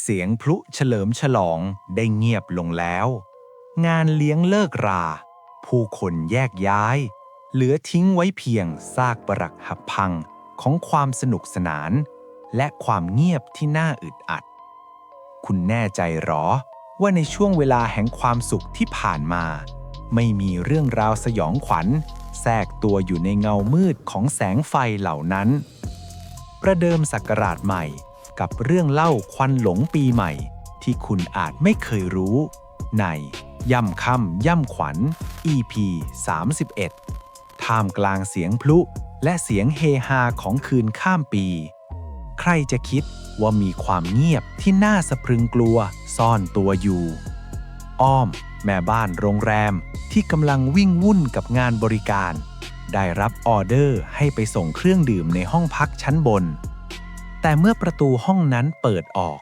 เสียงพลุเฉลิมฉลองได้เงียบลงแล้ว งานเลี้ยงเลิกรา ผู้คนแยกย้าย เหลือทิ้งไว้เพียงซากปรักหักพังของความสนุกสนาน และความเงียบที่น่าอึดอัด คุณแน่ใจหรอว่าในช่วงเวลาแห่งความสุขที่ผ่านมา ไม่มีเรื่องราวสยองขวัญ แทรกตัวอยู่ในเงามืดของแสงไฟเหล่านั้น ประเดิมศักราชใหม่ กับเรื่องเล่าควันหลงปีใหม่ ที่คุณอาจไม่เคยรู้ ใน ย่ำค่ำย่ำขวัญ EP 31 ท่ามกลางเสียงพลุ และเสียงเฮฮาของคืนข้ามปี ใครจะคิดว่ามีความเงียบที่น่าสะพรึงกลัวซ่อนตัวอยู่ อ้อม แม่บ้านโรงแรมที่กำลังวิ่งวุ่นกับงานบริการ ได้รับออเดอร์ให้ไปส่งเครื่องดื่มในห้องพักชั้นบน แต่เมื่อประตูห้องนั้นเปิดออก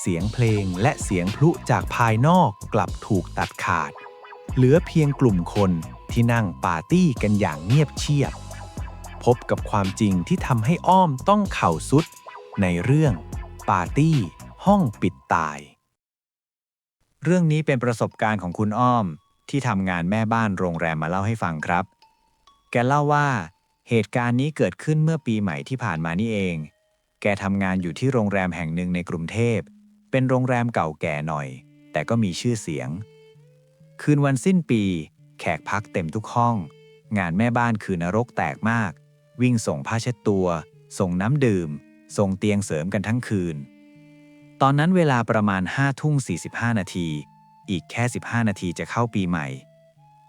เสียงเพลงและเสียงพลุจากภายนอกกลับถูกตัดขาด เหลือเพียงกลุ่มคนที่นั่งปาร์ตี้กันอย่างเงียบเชียบ พบกับความจริงที่ทำให้อ้อมต้องเข่าสุด ในเรื่องปาร์ตี้ ห้องปิดตาย เรื่องนี้เป็นประสบการณ์ของคุณอ้อมที่ทำงานแม่บ้านโรงแรมมาเล่าให้ฟังครับ แกเล่าว่า เหตุการณ์นี้เกิดขึ้นเมื่อปีใหม่ที่ผ่านมานี่เอง แกทำงานอยู่ที่โรงแรมแห่งหนึ่งในกรุงเทพ เป็นโรงแรมเก่าแก่หน่อย แต่ก็มีชื่อเสียง คืนวันสิ้นปี แขกพักเต็มทุกห้อง งานแม่บ้านคือนรกแตกมาก วิ่งส่งผ้าเช็ดตัว ส่งน้ำดื่ม ส่งเตียงเสริมกันทั้งคืน ตอนนั้นเวลาประมาณ5ทุ่ง45 นาที อีกแค่ 15 นาทีจะเข้าปีใหม่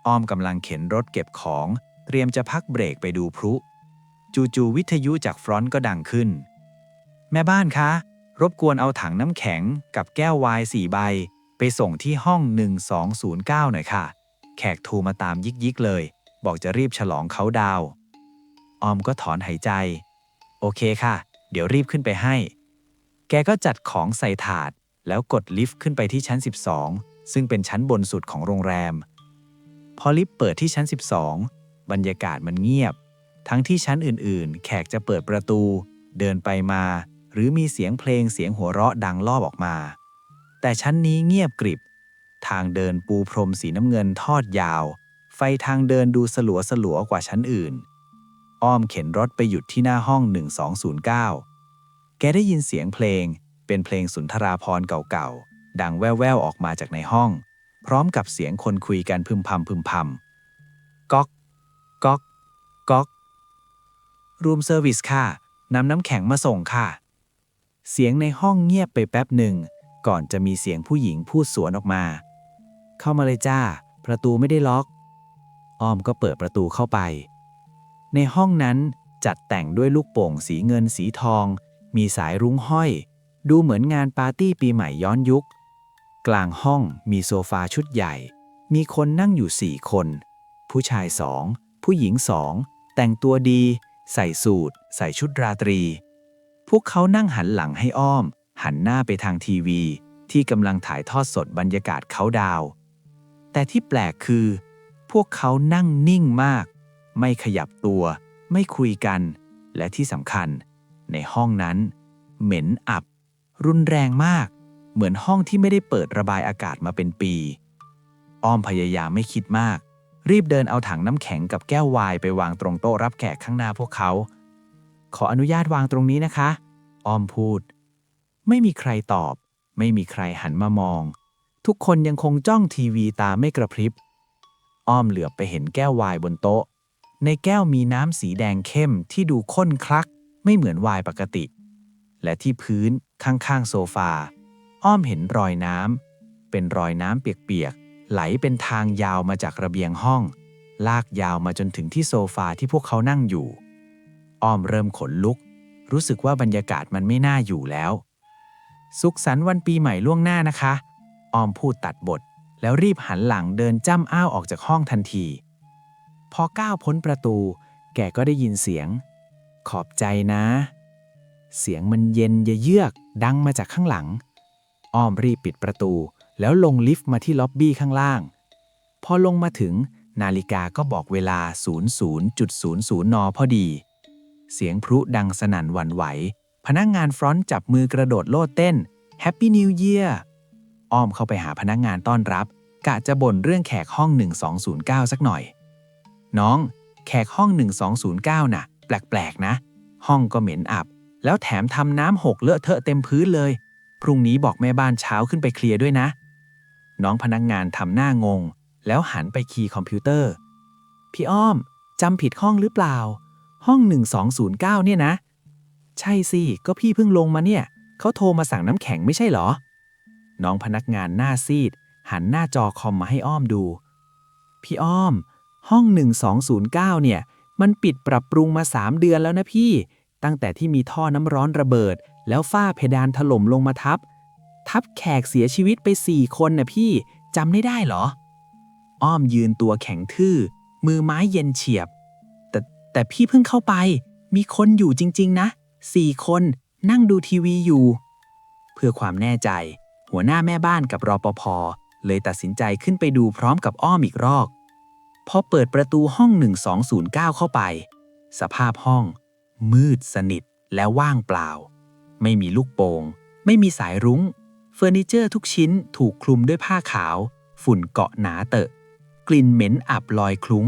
อ้อมกำลังเข็นรถเก็บของ เตรียมจะพักเบรกไปดูพลุ จู่ๆวิทยุจากฟรอนต์ก็ดังขึ้น แม่บ้านคะ รบกวนเอาถังน้ำแข็งกับแก้วไวน์สี่ใบ ไปส่งที่ห้อง 1209 หน่อยค่ะ แขกโทรมาตามยิกๆเลย บอกจะรีบฉลองเขาดาว ออมก็ถอนหายใจ โอเคค่ะ เดี๋ยวรีบขึ้นไปให้ แกก็จัดของใส่ถาด แล้วกดลิฟต์ขึ้นไปที่ชั้น 12 ซึ่งเป็นชั้นบนสุดของโรงแรม พอลิฟต์เปิดที่ชั้น 12 บรรยากาศมันเงียบ ทั้งที่ชั้นอื่นๆ แขกจะเปิดประตู เดินไปมา หรือมีเสียงเพลงเสียงหัวเราะดังรอบออกมา แต่ชั้นนี้เงียบกริบ ทางเดินปูพรมสีน้ำเงินทอดยาว ไฟทางเดินดูสลัวสลัวกว่าชั้นอื่น อ้อมเข็นรถไปหยุดที่หน้าห้อง 1209 แกได้ยินเสียงเพลง เป็นเพลงสุนทราพรณ์เก่าๆ ดังแว่วๆออกมาจากในห้อง พร้อมกับเสียงคนคุยกันพึมพำพึมพำก๊อกก๊อกก๊อกรูมเซอร์วิสค่ะนำน้ำแข็งมาส่งค่ะ เสียงในห้องเงียบไปแป๊บหนึ่ง ก่อนจะมีเสียงผู้หญิงพูดสวนออกมา เข้ามาเลยจ้า ประตูไม่ได้ล็อกอ้อมก็เปิดประตูเข้าไป ในห้องนั้นจัดแต่งด้วยลูกโป่งสีเงินสีทอง มีสายรุ้งห้อย ดูเหมือนงานปาร์ตี้ปีใหม่ย้อนยุค กลางห้องมีโซฟาชุดใหญ่ มีคนนั่งอยู่สี่คน ผู้ชายสอง ผู้หญิงสอง แต่งตัวดี ใส่สูท ใส่ชุดราตรี พวกเขานั่งหันหลังให้อ้อม หันหน้าไปทางทีวี ที่กำลังถ่ายทอดสดบรรยากาศเขาดาว แต่ที่แปลกคือ พวกเขานั่งนิ่งมาก ไม่ขยับตัว ไม่คุยกัน และที่สำคัญ ในห้องนั้น เหม็นอับ รุนแรงมาก เหมือนห้องที่ไม่ได้เปิดระบายอากาศมาเป็นปี อ้อมพยายามไม่คิดมาก รีบเดินเอาถังน้ำแข็งกับแก้วไวน์ไปวางตรงโต๊ะรับแขกข้างหน้าพวกเขา ขออนุญาตวางตรงนี้นะคะอ้อมพูด ไม่มีใครตอบ ไม่มีใครหันมามอง ทุกคนยังคงจ้องทีวีตาไม่กระพริบ อ้อมเหลือบไปเห็นแก้วไวน์บนโต๊ะ ในแก้วมีน้ำสีแดงเข้มที่ดูข้นคลัก ไม่เหมือนไวน์ปกติ และที่พื้นข้างๆโซฟา อ้อมเห็นรอยน้ำ เป็นรอยน้ำเปียกๆ ไหลเป็นทางยาวมาจากระเบียงห้อง ลากยาวมาจนถึงที่โซฟาที่พวกเขานั่งอยู่ อ้อมเริ่มขนลุก รู้สึกว่าบรรยากาศมันไม่น่าอยู่แล้ว สุขสันต์วันปีใหม่ล่วงหน้านะคะ อ้อมพูดตัดบท แล้วรีบหันหลังเดินจ้ำอ้าวออกจากห้องทันที พอก้าวพ้นประตู แกก็ได้ยินเสียง ขอบใจนะ เสียงมันเย็นเยือกดังมาจากข้างหลัง อ้อมรีบปิดประตู แล้วลงลิฟต์มาที่ล็อบบี้ข้างล่าง พอลงมาถึงนาฬิกาก็บอกเวลา 00.00 น พอดี เสียงพลุดังสนั่นหวั่นไหว พนักงงานฟรอนต์จับมือกระโดดโลดเต้น Happy New Year อ้อมเข้าไปหาพนักงานต้อนรับ กะจะบ่นเรื่องแขกห้อง 1209 สักหน่อย น้อง แขกห้อง 1209 น่ะ แปลกๆนะ ห้องก็เหม็นอับ แล้วแถมทำน้ำหกเลอะเทอะเต็มพื้นเลย พรุ่งนี้บอกแม่บ้านเช้าขึ้นไปเคลียร์ด้วยนะ น้องพนักงานทำหน้างง แล้วหันไปคีย์คอมพิวเตอร์ พี่อ้อมจำผิดห้องหรือเปล่า ห้อง 1209 เนี่ยนะ ใช่สิ ก็พี่เพิ่งลงมาเนี่ย เขาโทรมาสั่งน้ำแข็งไม่ใช่เหรอ น้องพนักงานหน้าซีด หันหน้าจอคอมมาให้อ้อมดู พี่อ้อม ห้อง 1209 เนี่ย มันปิดปรับปรุงมา 3 เดือนแล้วนะพี่ ตั้งแต่ที่มีท่อน้ำร้อนระเบิด แล้วฝ้าเพดานถล่มลงมาทับ ทับแขกเสียชีวิตไป 4 คนน่ะพี่จำไม่ได้เหรอ อ้อมยืนตัวแข็งทื่อ มือไม้เย็นเฉียบ แต่พี่เพิ่งเข้าไป มีคนอยู่จริง ๆ นะสี่คนนั่งดูทีวีอยู่ เพื่อความแน่ใจ หัวหน้าแม่บ้านกับรอปภเลยตัดสินใจขึ้นไปดูพร้อมกับอ้อมอีกรอบพอเปิดประตูห้อง 1209 เข้าไป สภาพห้อง มืดสนิทและว่างเปล่า ไม่มีลูกโป่งไม่มีสายรุง้ง เฟอร์นิเจอร์ทุกชิ้นถูกคลุมด้วยผ้าขาว ฝุ่นเกาะหนาเตอะ กลิ่นเหม็นอับลอยคลุ้ง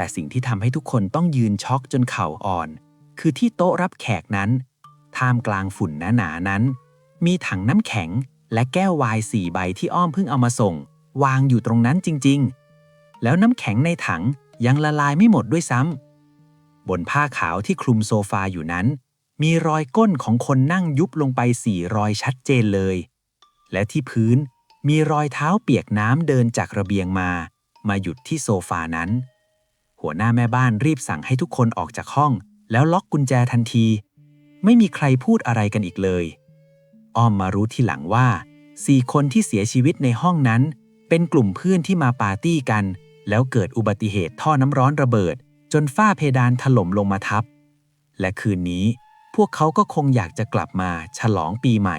แต่สิ่งที่ทำให้ทุกคนต้องยืนช็อกจนเข่าอ่อน คือที่โต๊ะรับแขกนั้น ท่ามกลางฝุ่นหนาๆนนั้น มีถังน้ำแข็งและแก้วไวน์สี่ใบที่อ้อมเพิ่งเอามาส่ง วางอยู่ตรงนั้นจริง ๆ แล้วน้ำแข็งในถังยังละลายไม่หมดด้วยซ้ำบนผ้าขาวที่คลุมโซฟาอยู่นั้น มีรอยก้นของคนนั่งยุบลงไปสี่รอยชัดเจนเลย และที่พื้นมีรอยเท้าเปียกน้ำเดินจากระเบียงมา มาหยุดที่โซฟานั้น หัวหน้าแม่บ้านรีบสั่งให้ทุกคนออกจากห้อง แล้วล็อกกุญแจทันที ไม่มีใครพูดอะไรกันอีกเลย อ้อมมารู้ทีหลังว่าสี่คนที่เสียชีวิตในห้องนั้น เป็นกลุ่มเพื่อนที่มาปาร์ตี้กัน แล้วเกิดอุบัติเหตุท่อน้ำร้อนระเบิด จนฝ้าเพดานถล่มลงมาทับ และคืนนี้พวกเขาก็คงอยากจะกลับมาฉลองปีใหม่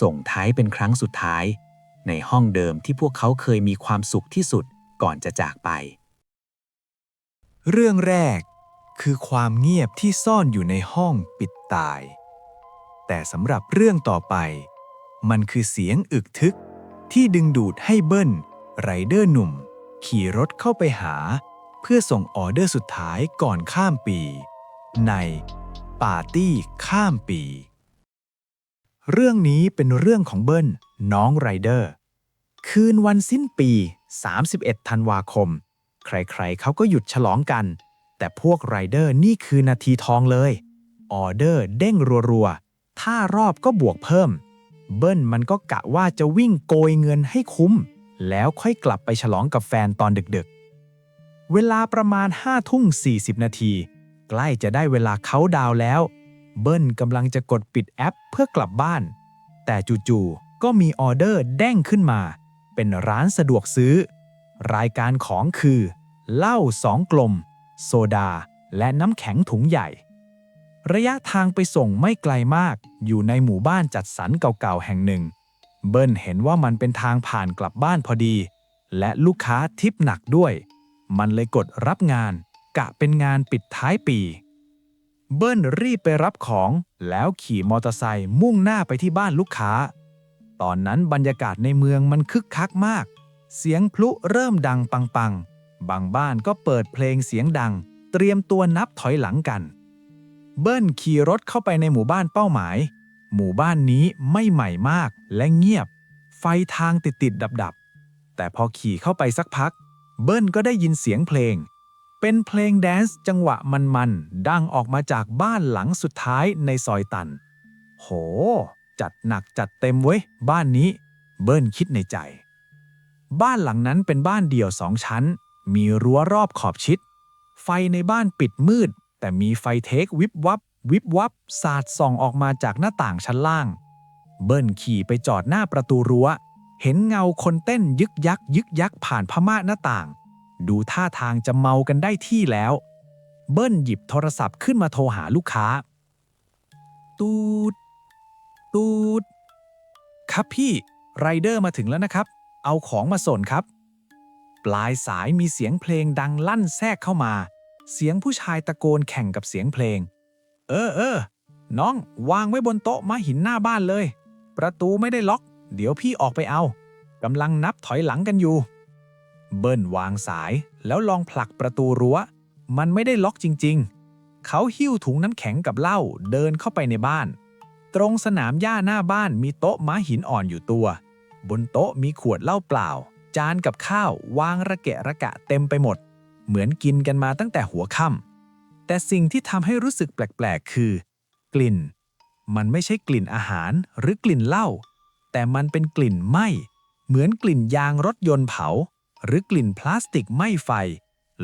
ส่งท้ายเป็นครั้งสุดท้าย ในห้องเดิมที่พวกเขาเคยมีความสุขที่สุดก่อนจะจากไป เรื่องแรกคือความเงียบที่ซ่อนอยู่ในห้องปิดตาย แต่สำหรับเรื่องต่อไป มันคือเสียงอึกทึกที่ดึงดูดให้เบิ้ลไรเดอร์หนุ่ม ขี่รถเข้าไปหา เพื่อส่งออเดอร์สุดท้ายก่อนข้ามปี ในปาร์ตี้ข้ามปี เรื่องนี้เป็นเรื่องของเบิ้ลน้องไรเดอร์ คืนวันสิ้นปี 31 ธันวาคม ใครๆเขาก็หยุดฉลองกัน แต่พวกไรเดอร์นี่คือนาทีทองเลย ออเดอร์เด้งรัวๆ ถ้ารอบก็บวกเพิ่ม เบิ้ลมันก็กะว่าจะวิ่งโกยเงินให้คุ้ม แล้วค่อยกลับไปฉลองกับแฟนตอนดึกๆ เวลาประมาณ5ทุ่ม40 นาที ใกล้จะได้เวลาเขาดาวแล้ว เบิ้ลกำลังจะกดปิดแอปเพื่อกลับบ้าน แต่จู่ๆก็มีออเดอร์เด้งขึ้นมา เป็นร้านสะดวกซื้อ รายการของคือ เหล้าสองกลม โซดา และน้ำแข็งถุงใหญ่ ระยะทางไปส่งไม่ไกลมาก อยู่ในหมู่บ้านจัดสรรเก่าๆแห่งหนึ่ง เบิ้ลเห็นว่ามันเป็นทางผ่านกลับบ้านพอดี และลูกค้าทิปหนักด้วย มันเลยกดรับงาน กะเป็นงานปิดท้ายปี เบิ้ลรีบไปรับของ แล้วขี่มอเตอร์ไซค์มุ่งหน้าไปที่บ้านลูกค้า ตอนนั้นบรรยากาศในเมืองมันคึกคักมาก เสียงพลุเริ่มดังปังๆ บางบ้านก็เปิดเพลงเสียงดัง เตรียมตัวนับถอยหลังกัน เบิ้ลขี่รถเข้าไปในหมู่บ้านเป้าหมาย หมู่บ้านนี้ไม่ใหม่มากและเงียบ ไฟทางติดติดดับดับๆแต่พอขี่เข้าไปสักพัก เบิ้ลก็ได้ยินเสียงเพลง เป็นเพลงแดนซ์จังหวะมันๆ ดังออกมาจากบ้านหลังสุดท้ายในซอยตัน โห จัดหนักจัดเต็มเว้ย บ้านนี้ เบิ้ลคิดในใจ บ้านหลังนั้นเป็นบ้านเดี่ยวสองชั้น มีรั้วรอบขอบชิด ไฟในบ้านปิดมืด แต่มีไฟเทควิบวับ วิบวับ สาดส่องออกมาจากหน้าต่างชั้นล่าง เบิ้ลขี่ไปจอดหน้าประตูรั้ว เห็นเงาคนเต้นยึกยักยึกยักผ่านพม่านหน้าต่าง ดูท่าทางจะเมากันได้ที่แล้ว เบิ้ลหยิบโทรศัพท์ขึ้นมาโทรหาลูกค้า ตูด ตูด ครับพี่ ไรเดอร์มาถึงแล้วนะครับ เอาของมาส่งครับ ปลายสายมีเสียงเพลงดังลั่นแทรกเข้ามา เสียงผู้ชายตะโกนแข่งกับเสียงเพลง เออเออน้องวางไว้บนโต๊ะม้าหินหน้าบ้านเลย ประตูไม่ได้ล็อก เดี๋ยวพี่ออกไปเอากำลังนับถอยหลังกันอยู่ เบิ้ลวางสายแล้วลองผลักประตูรั้ว มันไม่ได้ล็อกจริง ๆ เขาหิ้วถุงน้ำแข็งกับเหล้าเดินเข้าไปในบ้าน ตรงสนามหญ้าหน้าบ้านมีโต๊ะม้าหินอ่อนอยู่ตัว บนโต๊ะมีขวดเหล้าเปล่า จานกับข้าววางระเกะระกะเต็มไปหมด เหมือนกินกันมาตั้งแต่หัวค่ำแต่สิ่งที่ทำให้รู้สึกแปลก ๆ คือ กลิ่น มันไม่ใช่กลิ่นอาหารหรือกลิ่นเหล้าแต่มันเป็นกลิ่นไหม้เหมือนกลิ่นยางรถยนต์เผา หรือกลิ่นพลาสติกไหม้ไฟ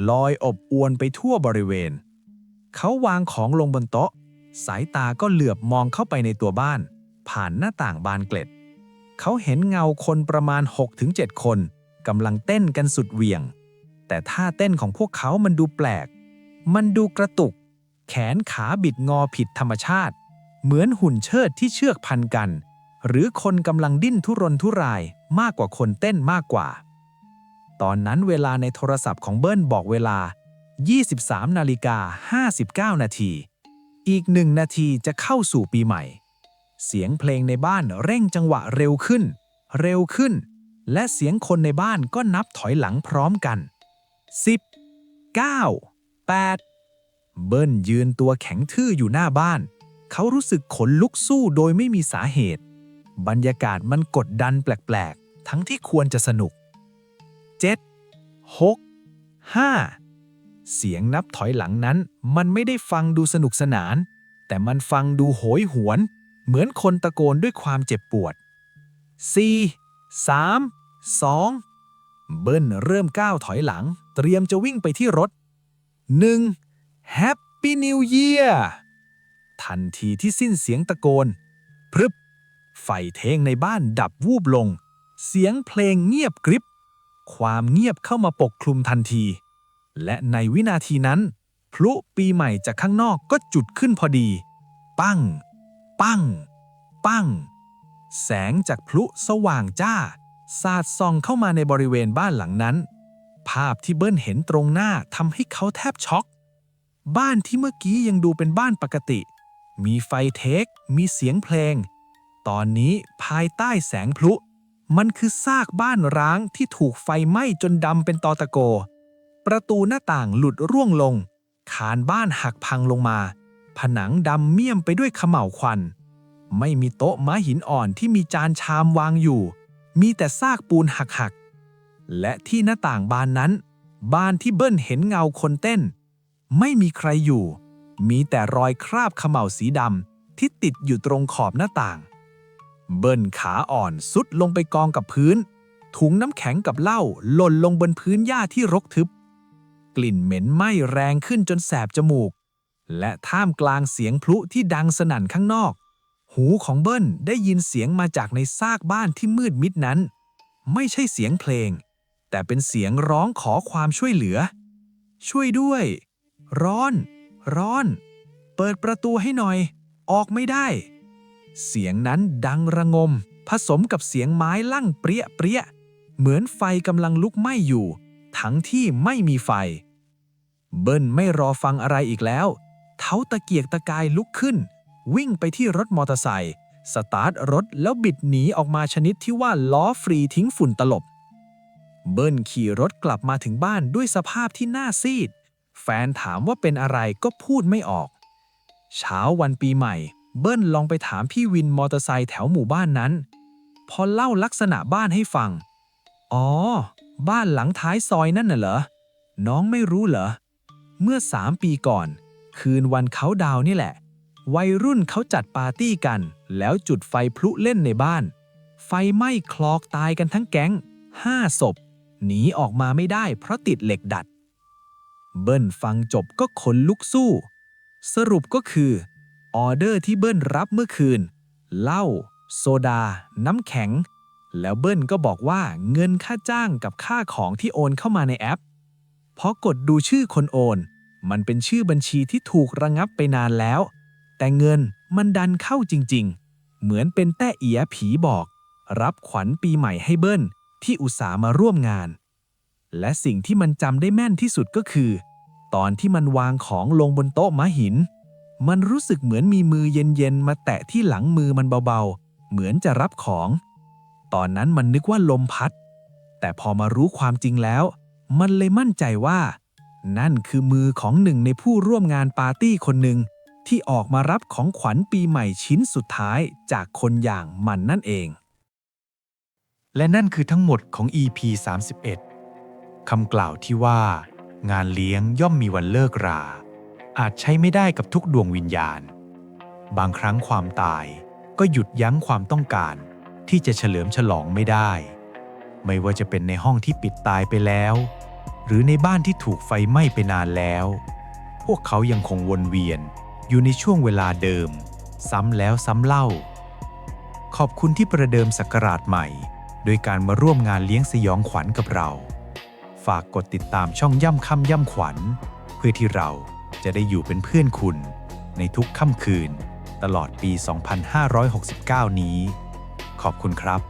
ลอยอบอวนไปทั่วบริเวณ เขาวางของลงบนโต๊ะ สายตาก็เหลือบมองเข้าไปในตัวบ้าน ผ่านหน้าต่างบานเกล็ด เขาเห็นเงาคนประมาณ 6-7 คนกำลังเต้นกันสุดเหวี่ยง แต่ท่าเต้นของพวกเขามันดูแปลก มันดูกระตุก แขนขาบิดงอผิดธรรมชาติ เหมือนหุ่นเชิดที่เชือกพันกัน หรือคนกำลังดิ้นทุรนทุรายมากกว่าคนเต้นมากกว่า ตอนนั้นเวลาในโทรศัพท์ของเบิ้ลบอกเวลา 23นาฬิกา59 นาที อีกหนึ่งนาทีจะเข้าสู่ปีใหม่ เสียงเพลงในบ้านเร่งจังหวะเร็วขึ้น เร็วขึ้น และเสียงคนในบ้านก็นับถอยหลังพร้อมกัน 10 9 8 เบิ้ลยืนตัวแข็งทื่ออยู่หน้าบ้าน เขารู้สึกขนลุกสู้โดยไม่มีสาเหตุ บรรยากาศมันกดดันแปลกๆ ทั้งที่ควรจะสนุก 7 6 5เสียงนับถอยหลังนั้นมันไม่ได้ฟังดูสนุกสนาน แต่มันฟังดูโหยหวน เหมือนคนตะโกนด้วยความเจ็บปวด 4 3 2 เบิ้ลเริ่มก้าวถอยหลัง เตรียมจะวิ่งไปที่รถ 1. Happy New Year ทันทีที่สิ้นเสียงตะโกน พรึบ ไฟเทงในบ้านดับวูบลง เสียงเพลงเงียบกริบ ความเงียบเข้ามาปกคลุมทันที และในวินาทีนั้น พลุปีใหม่จากข้างนอกก็จุดขึ้นพอดี ปั้ง ปั้ง ปั้ง แสงจากพลุสว่างจ้า สาดส่องเข้ามาในบริเวณบ้านหลังนั้น ภาพที่เบิ้ลเห็นตรงหน้าทำให้เขาแทบช็อก บ้านที่เมื่อกี้ยังดูเป็นบ้านปกติ มีไฟเทค มีเสียงเพลง ตอนนี้ภายใต้แสงพลุ มันคือซากบ้านร้างที่ถูกไฟไหม้จนดำเป็นตอตะโก ประตูหน้าต่างหลุดร่วงลง คานบ้านหักพังลงมา ผนังดำเมี่ยมไปด้วยขม่าวควัน ไม่มีโต๊ะไม้หินอ่อนที่มีจานชามวางอยู่ มีแต่ซากปูนหักๆ และที่หน้าต่างบานนั้นบ้านที่เบิ้ลเห็นเงาคนเต้น ไม่มีใครอยู่ มีแต่รอยคราบขม่าวสีดำที่ติดอยู่ตรงขอบหน้าต่าง เบิ้ลขาอ่อนสุดลงไปกองกับพื้น ถุงน้ำแข็งกับเหล้าหล่นลงบนพื้นหญ้าที่รกทึบ กลิ่นเหม็นไหม้แรงขึ้นจนแสบจมูก และท่ามกลางเสียงพลุที่ดังสนั่นข้างนอก หูของเบิ้ลได้ยินเสียงมาจากในซากบ้านที่มืดมิดนั้น ไม่ใช่เสียงเพลง แต่เป็นเสียงร้องขอความช่วยเหลือ ช่วยด้วย ร้อน ร้อน เปิดประตูให้หน่อย ออกไม่ได้ เสียงนั้นดังระงม ผสมกับเสียงไม้ลั่งเปรี้ยเปรี้ยเหมือนไฟกำลังลุกไหม้อยู่ ทั้งที่ไม่มีไฟ เบิ้ลไม่รอฟังอะไรอีกแล้ว เท้าตะเกียกตะกายลุกขึ้น วิ่งไปที่รถมอเตอร์ไซค์สตาร์ทรถแล้วบิดหนีออกมาชนิดที่ว่าล้อฟรีทิ้งฝุ่นตลบ เบิ้ลขี่รถกลับมาถึงบ้านด้วยสภาพที่หน้าซีด แฟนถามว่าเป็นอะไรก็พูดไม่ออก เช้าวันปีใหม่ เบิ้ลลองไปถามพี่วินมอเตอร์ไซค์แถวหมู่บ้านนั้น พอเล่าลักษณะบ้านให้ฟัง อ๋อ บ้านหลังท้ายซอยนั่นน่ะเหรอ น้องไม่รู้เหรอ เมื่อสามปีก่อน คืนวันเขาดาวนี่แหละ วัยรุ่นเขาจัดปาร์ตี้กัน แล้วจุดไฟพลุเล่นในบ้าน ไฟไหม้คลอกตายกันทั้งแก๊งห้าศพ หนีออกมาไม่ได้เพราะติดเหล็กดัด เบิ้ลฟังจบก็ขนลุกสู้ สรุปก็คือ ออเดอร์ที่เบิ้ลรับเมื่อคืน เหล้าโซดา น้ำแข็ง แล้วเบิ้ลก็บอกว่าเงินค่าจ้างกับค่าของที่โอนเข้ามาในแอปพอกดดูชื่อคนโอน มันเป็นชื่อบัญชีที่ถูกระงับไปนานแล้ว แต่เงินมันดันเข้าจริงๆ เหมือนเป็นแต้เอียผีบอก รับขวัญปีใหม่ให้เบิ้ลที่อุตส่าห์มาร่วมงาน และสิ่งที่มันจำได้แม่นที่สุดก็คือ ตอนที่มันวางของลงบนโต๊ะม้าหิน มันรู้สึกเหมือนมีมือเย็นๆ มาแตะที่หลังมือมันเบาๆ เหมือนจะรับของ ตอนนั้นมันนึกว่าลมพัด แต่พอมารู้ความจริงแล้ว มันเลยมั่นใจว่า นั่นคือมือของหนึ่งในผู้ร่วมงานปาร์ตี้คนหนึ่งที่ออกมารับของขวัญปีใหม่ชิ้นสุดท้ายจากคนอย่างมันนั่นเอง และนั่นคือทั้งหมดของ EP 31คำกล่าวที่ว่า งานเลี้ยงย่อมมีวันเลิกรา อาจใช้ไม่ได้กับทุกดวงวิญญาณ บางครั้งความตายก็หยุดยั้งความต้องการ ที่จะเฉลิมฉลองไม่ได้ ไม่ว่าจะเป็นในห้องที่ปิดตายไปแล้ว หรือในบ้านที่ถูกไฟไหม้ไปนานแล้ว พวกเขายังคงวนเวียนอยู่ในช่วงเวลาเดิม ซ้ำแล้วซ้ำเล่า ขอบคุณที่ประเดิมศักราชใหม่ โดยการมาร่วมงานเลี้ยงสยองขวัญกับเรา ฝากกดติดตามช่องย่ำค่ำย่ำขวัญ เพื่อที่เราจะได้อยู่เป็นเพื่อนคุณ ในทุกค่ำคืน ตลอดปี 2569 นี้ ขอบคุณครับ